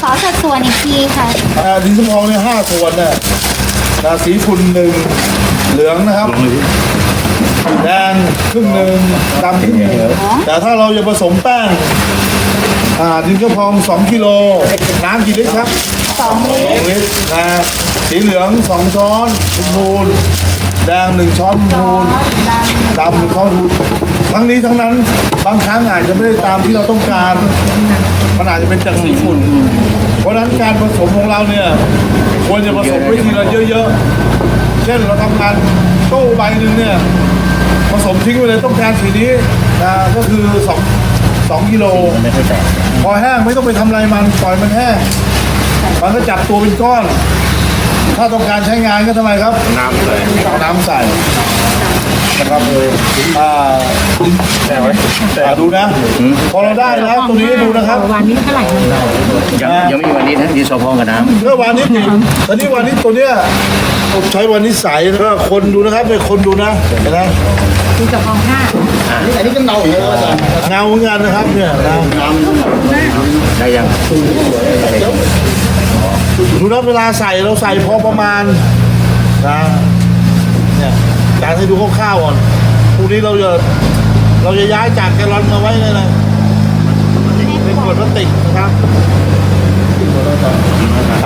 ขอสัดส่วนอีกทีค่ะอ่าดินสมองเนี่ยห้าส่วนเนี่ยนะสีฝุ่นหนึ่งเหลืองนะครับ แดงครึ่งหนึ่งดำครึ่งหนึ่งแต่ถ้าเราจะผสมแป้ง อ่าดินสมองสองกิโลน้ำกี่ลิตรครับสองลิตรสองลิตรนะสีเหลืองสองช้อนชมพูนแดงหนึ่งช้อนชมพูนดำดำเขาดู ทั้งนี้ทั้งนั้นบางครั้งอาจจะไม่ได้ตามที่เราต้องการมันอาจจะเป็นจากสีฝุ่น เพราะฉะนั้นการผสมของเราเนี่ยควรจะผสมไว้ทีละเยอะๆ เช่นเราทำงานตู้ใบหนึ่งเนี่ยผสมทิ้งไปเลยต้องการสีนี้นะก็คือสองสองกิโลไม่ค่อยแตกพอแห้งไม่ต้องไปทำอะไรมันปล่อยมันแห้งมันก็จับตัวเป็นก้อน ถ้าต้องการใช้งานก็ทำไมครับ น้ำเลยเอาน้ำใส่นะครับอ่าแต่ไว้แต่อ่าดูนะ พอเราได้แล้วตรงนี้ดูนะครับวันนี้เท่าไหร่ยังยังไม่มีวันนี้นะดีโซพองกับน้เมื่อวานนี้นี่ตอนนี้วันนี้ตัวเนี้ยผมใช้วันนี้ใสแล้วก็คนดูนะครับเป็นคนดูนะเห็นไหมคือกับฟองห้าอันนี้ก็เงาเหมือนกันเงาเหมือนกันนะครับเนี่ยนะำได้ยัง ดูนะเวลาใส่เราใส่พอประมาณนะเนี่ยจานให้ดูคร่าวๆก่อนพรุ่งนี้เราจะเราจะย้ายจากแกลลอนมาไว้เลยนะเป็นขวดพลาสติกนะครับ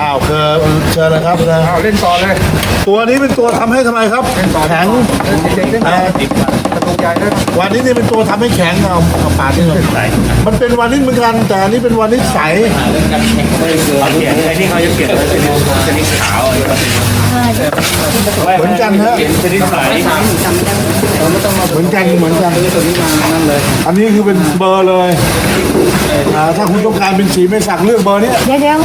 อ้าวเชิญเชิญเลยครับนะเอาเล่นต่อเลย ตัวนี้เป็นตัวทำให้ทำไมครับ แข็งเด็กๆเล่นต่อ อ่าตะลุกใหญ่เลยวันนี้นี่เป็นตัวทำให้แข็งเอาเอาปาดนี่หน่อยมันเป็นวันนี้เหมือนกันแต่อันนี้เป็นวันนี้ใสเอาเปลี่ยนไอ้ที่เขาจะเปลี่ยนเป็นชนิดขาวเหมือนกันฮะชนิดใสเหมือนกันเหมือนกันอันนี้คือเป็นเบอร์เลย อ่าถ้าคุณต้องการเป็นสีไม่สักเลือกเบอร์เนี้ยเดี๋ยวเดี๋ยว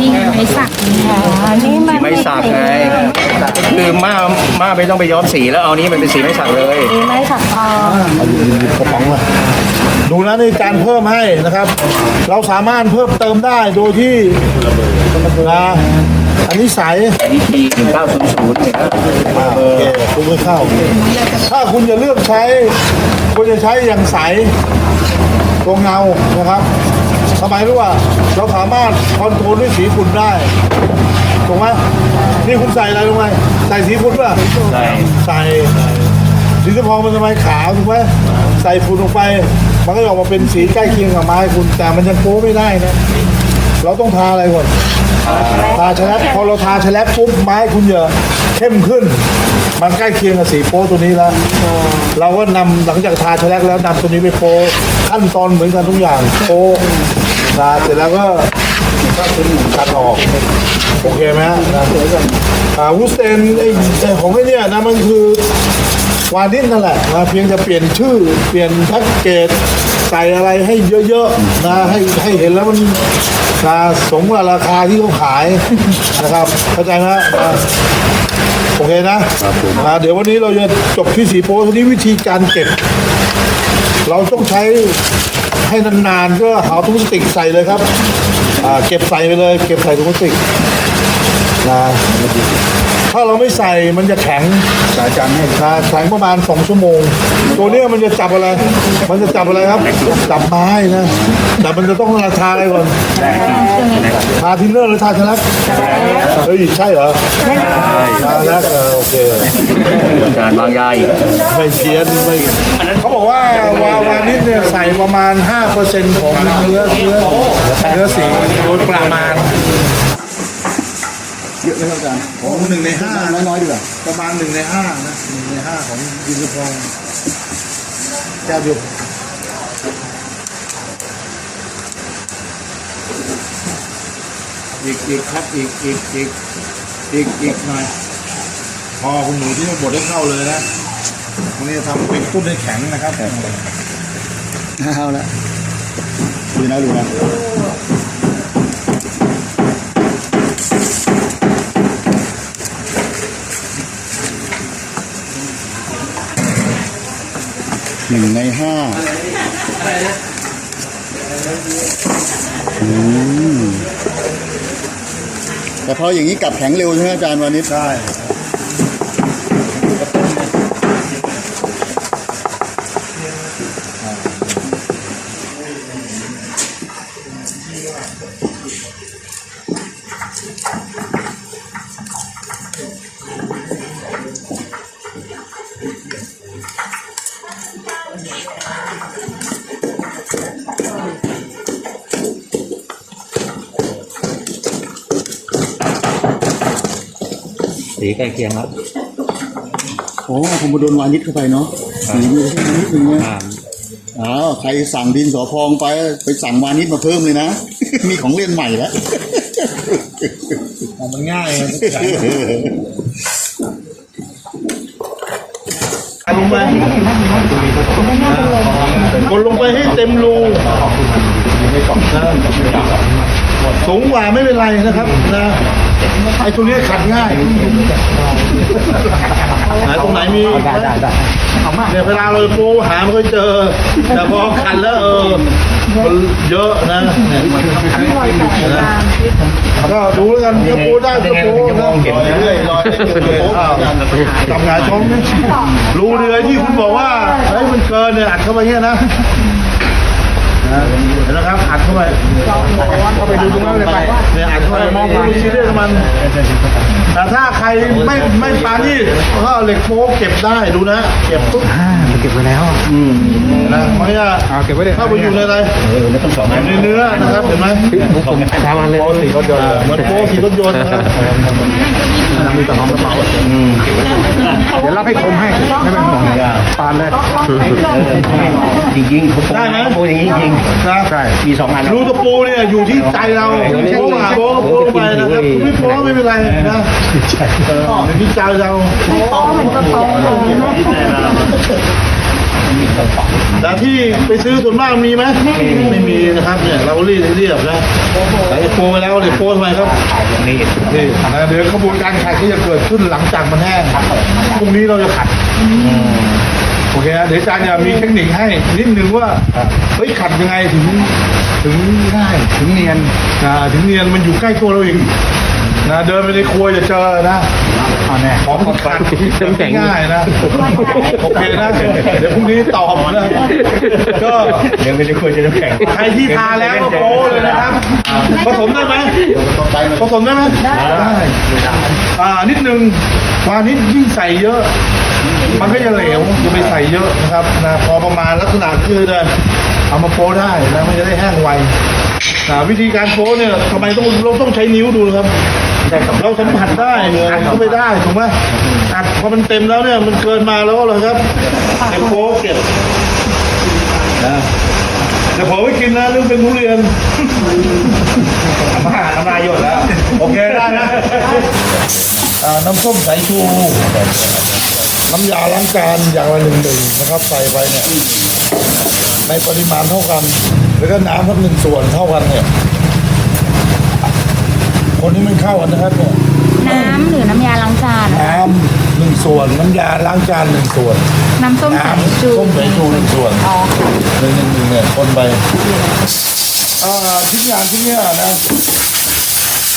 นี่ไม้สักอ๋ออันนี้มันไม่สักไงคือมามาไม่ต้องไปย้อมสีแล้วเอานี้มันเป็นสีไม่สักเลยมีไม้สักอ๋อเอาอยู่ในกระป๋องมาดูนะนี่การเพิ่มให้นะครับ เราสามารถเพิ่มเติมได้โดยที่นะอันนี้ใสอันนี้ทีหนึ่งเก้าศูนย์ศูนย์เนี่ยนะอ่าโอเคคุณไม่เข้า ถ้าคุณจะเลือกใช้ คุณจะใช้อย่างใส ตัวเงานะครับทำไมรู้ว่าเราสามารถคอนโทรลด้วยสีฝุ่นได้ถูกไหมนี่คุณใส่อะไรลงไปใส่สีฝุ่นป่ะใช่ใส่สีสะพองมันทำไมขาวถูกไหมใส่ฝุ่นลงไป มันก็จะออกมาเป็นสีใกล้เคียงกับไม้คุณ แต่มันยังโป๊ไม่ได้นะ เราต้องทาอะไรก่อนทาชแลปพอเราทาชแลปปุ๊บไม้คุณจะเข้มขึ้น มันใกล้เคียงกับสีโป๊ตัวนี้แล้ว เราก็นำหลังจากทาชแลปแล้วนำตัวนี้ไปโป๊ขั้นตอนเหมือนกันทุกอย่างโป๊ทาเสร็จแล้วก็ตัดออกโอเคไหมฮะอ่าวูสเตนไอ้ไอ้ของไอ้เนี่ยนะมันคือวานิชนั่นแหละนะเพียงจะเปลี่ยนชื่อเปลี่ยนแพ็กเกจใส่อะไรให้เยอะๆนะให้ให้เห็นแล้วมัน นะสมกับราคาที่เขาขายนะครับเข้าใจไหมนะโอเคนะอ่าเดี๋ยววันนี้เราจะจบที่สีโพทีนี้วิธีการเก็บ เราต้องใช้ให้นานๆก็เอาถุงพลาสติกใส่เลยครับอ่าเก็บใส่ไปเลย เก็บใส่ถุงพลาสติก นะถ้าเราไม่ใส่มันจะแข็งสายจันให้นะแข็งประมาณสองชั่วโมง ตัวเนี้ยมันจะจับอะไร มันจะจับอะไรครับ จับไม้นะ แต่มันจะต้องราคาอะไรก่อนทาทินเนอร์หรือทาชลักเฮ้ยใช่เหรอทาชลักเออโอเคการวางยาอีกไม่เพี้ยนไม่เขาบอกว่าวาวานิชเนี่ยใส่ประมาณ 5%ของเนื้อเนื้อเนื้อสีโดยประมาณ เยอะเลยครับอาจารย์ของหนึ่งในห้านะน้อยๆดีกว่าประมาณหนึ่งในห้านะหนึ่งในห้าของยินทพงศ์แก้วเดียวอีกอีกครับอีกอีกอีกอีกอีกหน่อยพอคุณหนูที่มาบดให้เข้าเลยนะวันนี้จะทำเป็นตุ้นให้แข็งนะครับเอาละดูนะดูนะ ในห้าอืมแต่พออย่างนี้กลับแข็งเร็วใช่ไหมอาจารย์วานิชใช่ สีใกล้เคียงแล้วโอ้ผมมาโดนวานิดเข้าไปเนาะสีมันแค่นิดนึงนะอ้าวใครสั่งดินสอพองไป ไปสั่งวานิดมาเพิ่มเลยนะ มีของเล่นใหม่แล้วมันง่ายนะลงไปกดลงไปให้เต็มรูสูงกว่าไม่เป็นไรนะครับนะ ไอ้ตัวนี้ขัดง่ายหาตรงไหนมีเนี่ยเวลาเราโป้หาไม่ค่อยเจอ แต่พอขัดแล้วเออมันเยอะนะเนี่ยนะก็ดูแล้วกันจะโป้ได้ก็โป้นะเรื่อยๆรอยโป้ทำงานช่องนี่รู้เลยที่คุณบอกว่าเฮ้ยมันเกินเนี่ยอัดเข้าไปเนี่ยนะ นะเห็นนะครับอัดเข้าไปเข้าไปดูตรงนั้นเลยไปเนี่ยอัดเข้าไปมองไปซีเรียสกับมันแต่ถ้าใค รไม่ไม่ปานี่ก็เอาเหล็กโป๊กเก็บได้ดูนะ เก็บปุ๊บเก็บไว้แล้วนะมันจะเอาเก็บไว้เลยเข้าไปอยู่ในอะไรเออไม่ต้องสองอันในเนื้อนะครับเห็นไหมผมทำอันเลยสีรถยนต์เหมือนโป๊กขี่รถยนต์นะครับมีแต่ของกระเป๋าเดี๋ยวรับให้คมให้ไม่เป็นห่วงปานเลยจริงๆผมโปรอย่างนี้จริงนะใช่มีสองอันรูตะปูเนี่ยอยู่ที่ใจเราโป๊กหาโป๊กโป๊กไปนะครับไม่โป๊กไม่เป็นไรนะเอออยู่ที่ใจเราแต่ที่ไปซื้อส่วนมากมีไหมไม่มีนะครับเนี่ยเรารีดให้เรียบนะใส่โปรไปแล้วเลยโปรทำไมครับอย่างนี้นี่นะเดี๋ยวกระบวนการขัดที่จะเกิดขึ้นหลังจากมันแห้งพรุ่งนี้เราจะขัดโอเคนะเดี๋ยวอาจารย์จะมีเทคนิคให้นิดนึงว่าเฮ้ยขัดยังไงถึงถึงง่ายถึงเนียนนะถึงเนียนมันอยู่ใกล้ตัวเราเอง นะเดินไปในครัวจะเจอนะเอาแน่ของมันขัดง่ายนะโอเคนะเดี๋ยวพรุ่งนี้ตอบนะก็เดี๋ยวไม่ได้ควรจะน้ำแข็งใครที่ทาแล้วก็โป้เลยนะครับผสมได้ไหมผสมได้ไหมได้อ่านิดนึงวานิดยิ่งใส่เยอะ มันก็จะเหลวจะไปใส่เยอะนะครับนะพอประมาณลักษณะคือเนี่ยเอามาโป้ได้นะมันจะได้แห้งไวนะวิธีการโป้เนี่ยทำไมต้องเราต้องใช้นิ้วดูนะครับ เราสัมผัสได้อัดเข้าไปได้ถูกไหมอัดพอมันเต็มแล้วเนี่ยมันเกินมาแล้วเลยครับเก็บโป้เก็บนะแต่ผมไม่กินนะเรื่องเป็นทุเรียนมาน้ำลายหยดแล้ว โอเคได้นะอ่าน้ำส้มสายชู น้ำยาล้างจานอย่างละหนึ่งหนึ่งนะครับใส่ไปเนี่ยในปริมาณเท่ากัน แล้วก็น้ำทั้งหนึ่งส่วนเท่ากันเนี่ย คนนี้มันเข้ากันนะครับเนี่ยน้ำหรือน้ำยาล้างจานน้ำหนึ่งส่วนน้ำยาล้างจานหนึ่งส่วนน้ำส้มสายน้ำชูส้มสายชูหนึ่งส่วนอ๋อค่ะหนึ่งหนึ่งหนึ่งเนี่ยคนไปอ่าชิ้นงานที่เนี้ยนะ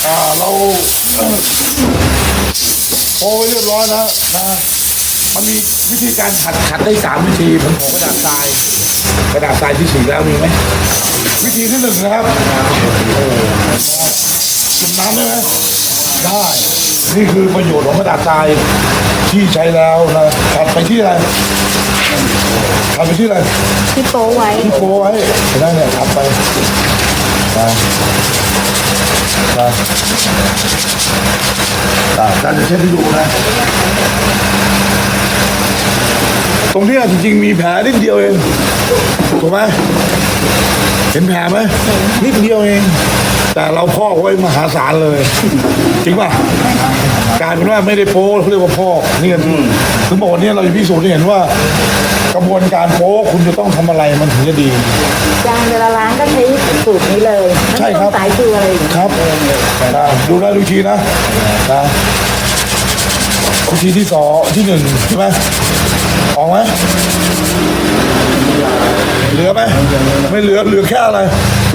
อ่าเราเอ่อโอ้ยเรียบร้อยแล้วนะมันมีวิธีการขัดขัดได้สามวิธีผมของกระดาษทรายกระดาษทรายที่สีแล้วมีไหมวิธีที่หนึ่งนะครับโอ้ จุ่มน้ำได้ไหมได้ นี่คือประโยชน์ของกระดาษทรายที่ใช้แล้วนะขัดไปที่อะไรขัดไปที่อะไรที่โป๊ไว้ ที่โป้ไว้เห็นไหมเนี่ยขับไปไปไปอ่าการจะเช็ดให้ดูนะ ตรงเนี้ยจริงๆมีแผลนิดเดียวเอง ถูกไหมเห็นแผลไหมนิดเดียวเอง แต่เราพอกไว้มหาศาลเลย จริงป่ะกลายเป็นว่าไม่ได้โป้เขาเรียกว่าพอกนี่กันถึงบอกวันนี้เราจะพิสูจน์ให้เห็นว่า กระบวนการโป้คุณจะต้องทำอะไรมันถึงจะดี จานเวลาล้างก็ใช้สูตรนี้เลยใช่ครับ น้ำส้มสายชูอะไรอย่างเงี้ยครับอ่าดูนะดูทีนะนะวิธีที่สองที่หนึ่งใช่ไหมออกไหมเหลือไหมไม่เหลือเหลือแค่อะไร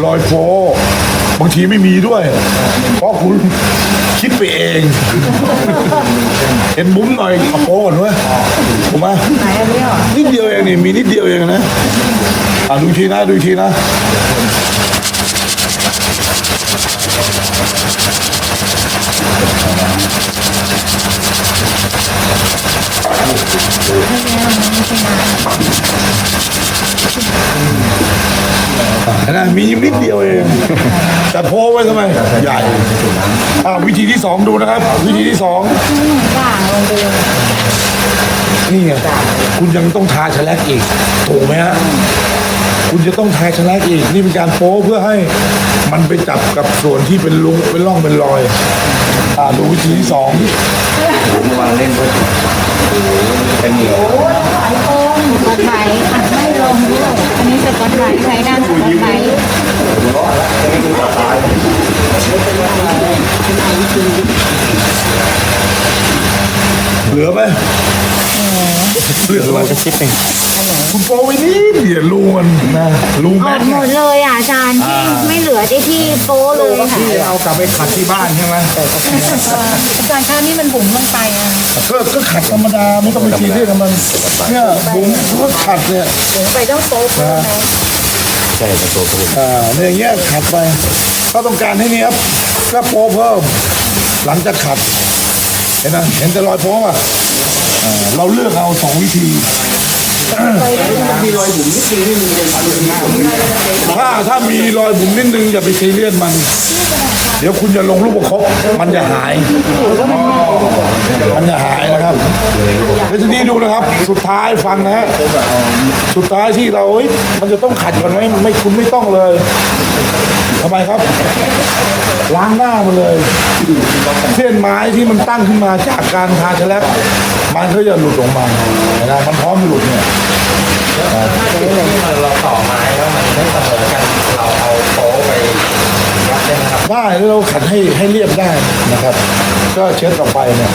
รอยโฟ บางทีไม่มีด้วย เพราะคุณคิดไปเอง เห็นมุ้มหน่อยเอาโฟก่อนด้วยถูกไหมไหนอันนี้เหรอนิดเดียวเองนี่มีนิดเดียวเองนะอ่าดูอีกทีนะดูอีกทีนะ มีนิดเดียวเอง แต่โพไว้ทำไมใหญ่อ่าวิธีที่สองดูนะครับ วิธีที่สองด่างลงไปเลยนี่ไงคุณยังต้องทาแลกอีกถูกไหมฮะคุณจะต้องทาแลกอีกนี่เป็นการโป้เพื่อให้มันไปจับกับส่วนที่เป็นลุงเป็นร่องเป็นรอยอ่าดูวิธีที่สองเมื่อวานเล่นด้วยเป็นเหนียว สกอตไบรท์อะไม่ลงด้วยอันนี้สกอตไบรท์ใช้ด้านสกอตไบรท์ เหลือไหมเหลือไหมจะคิดเองคุณโป้ไว้นี่เดี๋ยวรูมันนะรูอแม็อกกหมดเลยอะอาจารย์ที่ไม่เหลือที่ที่โป๊เลยค่ะที่เอากลับไปขัดที่บ้านใช่ไหมอาจารย์คะนี่มันบุ๋มลงไปอะก็ก็ขัดธรรมดาไม่ต้องไปซีเรียสกับมันเนี่ยผมก็ขัดเนี่ยถึงไปต้องโป๊ะเพิ่มไหมใช่เป็นตัวพูดอ่าเนี่ยอย่างเงี้ยขัดไป ถ้าต้องการให้เนี้ยบก็โป้เพิ่ม หลังจากขัด เห็นไหมเห็นแต่รอยโป้ป่ะอ่าเราเลือกเอาสองวิธี มีรอยบุ๋มนิดนึงนี่มันเป็นพันธุ์หน้าถ้าถ้ามีรอยบุ๋มนิดนึงอย่าไปซีเรียสมัน เดี๋ยวคุณจะลงรูปประคบมันจะหาย มันจะหายนะครับแล้วทีนี้ดูนะครับ สุดท้ายฟังนะฮะ สุดท้ายที่เราเฮ้ยมันจะต้องขัดก่อนไหมไม่คุณไม่ต้องเลย ทำไมครับ ล้างหน้ามันเลย เส้นไม้ที่มันตั้งขึ้นมาจากการทาแฉลบมันก็จะหลุดออกมาเห็นะมันพร้อมหลุดเนี่ยเราต่อไม้แล้วมันไม่เสมอกันเราเอาโป๊ไปยัดได้ไหมครับได้แล้วเราขัดให้ให้เรียบได้นะครับ ก็เช็ดต่อไปเนี่ย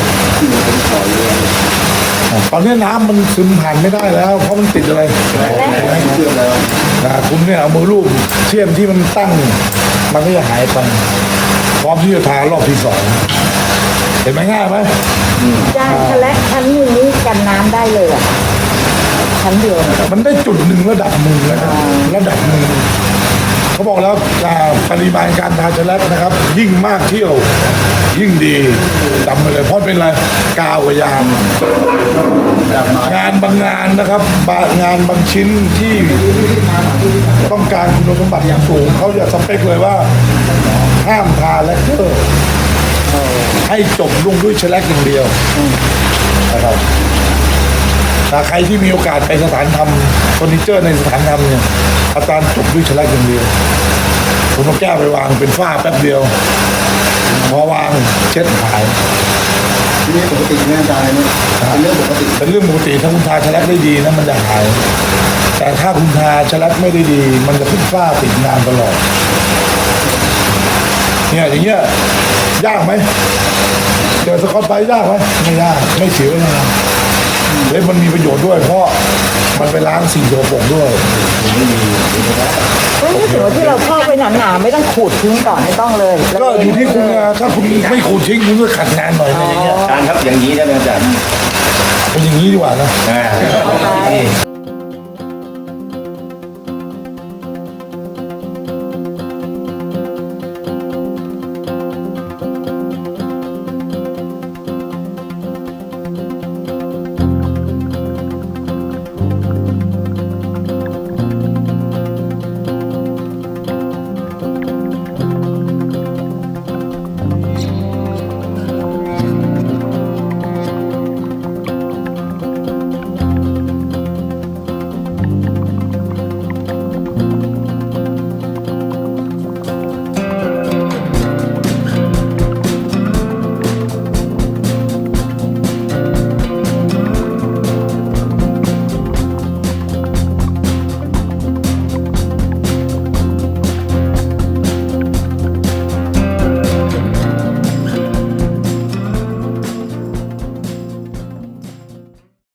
ตอนนี้น้ำมันซึมผ่านไม่ได้แล้ว เพราะมันติดอะไรนะคุณเนี่ยเอามือลูบเสี้ยนที่มันตั้ง มันก็จะหายไปพร้อมที่จะทารอบที่สองเห็นไหมง่ายไหมจานทะเลชั้นหนึ่งนี่กันน้ำได้เลยอะชั้นเดียวเนี่ยมันได้จุดหนึ่งระดับหนึ่งแล้วนะระดับหนึ่ง เขาบอกแล้วอ่าปริมาณการทาชะลัดนะครับ ยิ่งมากเที่ยว ยิ่งดีจำไปเลยเพราะเป็นอะไรกาวยางงานบางงานนะครับบางงานบางชิ้นที่ต้องการคุณสมบัติอย่างสูงเขาจะสเปคเลยว่าห้ามทาแลกเกอร์ให้จบลงด้วยแลกอย่างเดียวนะครับ ถ้าใครที่มีโอกาสไปสถานทำเฟอร์นิเจอร์ในสถานทำเนี่ยอาจารย์จบด้วยฉลากอย่างเดียวผมเอาแก้วไปวางเป็นฝ้าแป๊บเดียวพอวางเช็ดหายนี่ปกติแม่อาจารย์เนี่ยเป็นเรื่องปกติเป็นเรื่องปกติถ้าคุณทาฉลักได้ดีนะมันจะหาย แต่ถ้าคุณทาฉลักไม่ได้ดี มันจะเป็นฝ้าติดนานตลอดเนี่ยอย่างเงี้ยยากไหมเจอสกอตไบรท์ยากไหมไม่ยากไม่เสียเวลา และมันมีประโยชน์ด้วยเพราะมันไปล้างสิ่งโสโครกด้วยเฮ้ยนี่ถือว่าที่เราเข้าไปหนาๆไม่ต้องขูดทิ้งก่อนไม่ต้องเลยแล้วก็อยู่ที่คุณนะถ้าคุณไม่ขูดทิ้งคุณก็ขัดงานหน่อยอะไรอย่างเงี้ยอาจารย์ครับอย่างนี้ได้ไหมอาจารย์เป็นอย่างนี้ดีกว่านะ อ่า